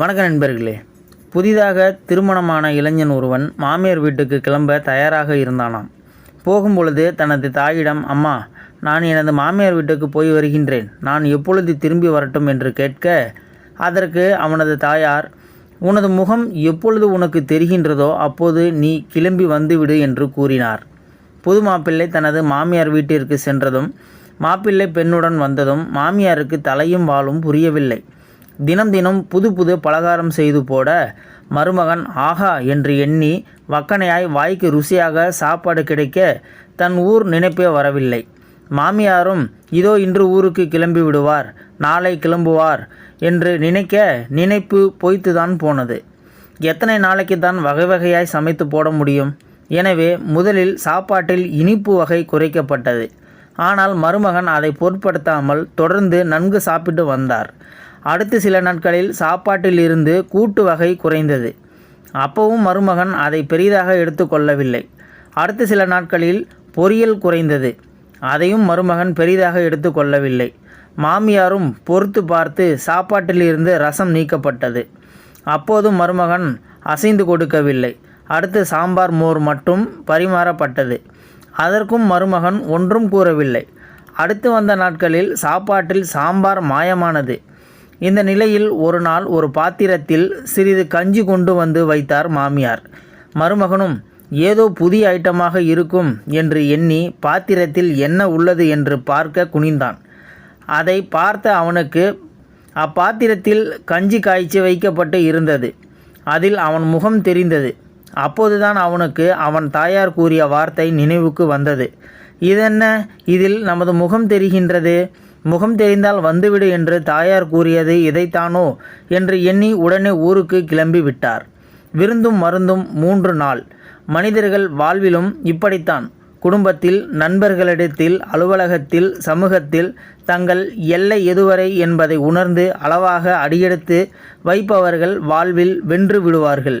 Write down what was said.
வணக்க நண்பர்களே. புதிதாக திருமணமான இளைஞன் ஒருவன் மாமியார் வீட்டுக்கு கிளம்ப தயாராக இருந்தானாம். போகும்பொழுது தனது தாயிடம் அம்மா நான் எனது மாமியார் வீட்டுக்கு போய் வருகின்றேன். நான் எப்பொழுது திரும்பி வரட்டும் என்று கேட்க அதற்கு அவனது தாயார் உனது முகம் எப்பொழுது உனக்கு தெரிகின்றதோ அப்போது நீ கிளம்பி வந்துவிடு என்று கூறினார். புது மாப்பிள்ளை தனது மாமியார் வீட்டிற்கு சென்றதும் மாப்பிள்ளை பெண்ணுடன் வந்ததும் மாமியாருக்கு தலையும் வாளும் புரியவில்லை. தினம் தினம் புது புது பலகாரம் செய்து போட மருமகன் ஆஹா என்று எண்ணி வக்கனையாய் வாய்க்கு ருசியாக சாப்பாடு கிடைக்க தன் ஊர் நினைப்பே வரவில்லை. மாமியாரும் இதோ இன்று ஊருக்கு கிளம்பி விடுவார் நாளை கிளம்புவார் என்று நினைக்க நினைப்பு பொய்த்துதான் போனது. எத்தனை நாளைக்கு தான் வகை வகையாய் சமைத்து போட முடியும்? எனவே முதலில் சாப்பாட்டில் இனிப்பு வகை குறைக்கப்பட்டது. ஆனால் மருமகன் அதை பொருட்படுத்தாமல் தொடர்ந்து நன்கு சாப்பிட்டு வந்தார். அடுத்த சில நாட்களில் சாப்பாட்டில் இருந்து கூட்டு வகை குறைந்தது. அப்பவும் மருமகன் அதை பெரிதாக எடுத்துக்கொள்ளவில்லை அடுத்த சில நாட்களில் பொரியல் குறைந்தது. அதையும் மருமகன் பெரிதாக எடுத்துக்கொள்ளவில்லை மாமியாரும் பொறுத்து பார்த்து சாப்பாட்டில் இருந்து ரசம் நீக்கப்பட்டது. அப்போதும் மருமகன் அசைந்து கொடுக்கவில்லை. அடுத்து சாம்பார் மோர் மட்டும் பரிமாறப்பட்டது. அதற்கும் மருமகன் ஒன்றும் கூறவில்லை. அடுத்து வந்த நாட்களில் சாப்பாட்டில் சாம்பார் மாயமானது. இந்த நிலையில் ஒரு நாள் ஒரு பாத்திரத்தில் சிறிது கஞ்சி கொண்டு வந்து வைத்தார் மாமியார். மருமகனும் ஏதோ புதிய ஐட்டமாக இருக்கும் என்று எண்ணி பாத்திரத்தில் என்ன உள்ளது என்று பார்க்க குனிந்தான். அதை பார்த்த அவனுக்கு அப்பாத்திரத்தில் கஞ்சி காய்ச்சி வைக்கப்பட்டு இருந்தது. அதில் அவன் முகம் தெரிந்தது. அப்போதுதான் அவனுக்கு அவன் தாயார் கூறிய வார்த்தை நினைவுக்கு வந்தது. இதென்ன? இதில் நமது முகம் தெரிகின்றது. முகம் தெரிந்தால் வந்துவிடு என்று தாயார் கூறியது இதைத்தானோ என்று எண்ணி உடனே ஊருக்கு கிளம்பி விட்டார். விருந்தும் மருந்தும் மூன்று நாள். மனிதர்கள் வாழ்விலும் இப்படித்தான். குடும்பத்தில் நண்பர்களிடத்தில் அலுவலகத்தில் சமூகத்தில் தங்கள் எல்லை எதுவரை என்பதை உணர்ந்து அளவாக அடியெடுத்து வைப்பவர்கள் வாழ்வில் வென்று விடுவார்கள்.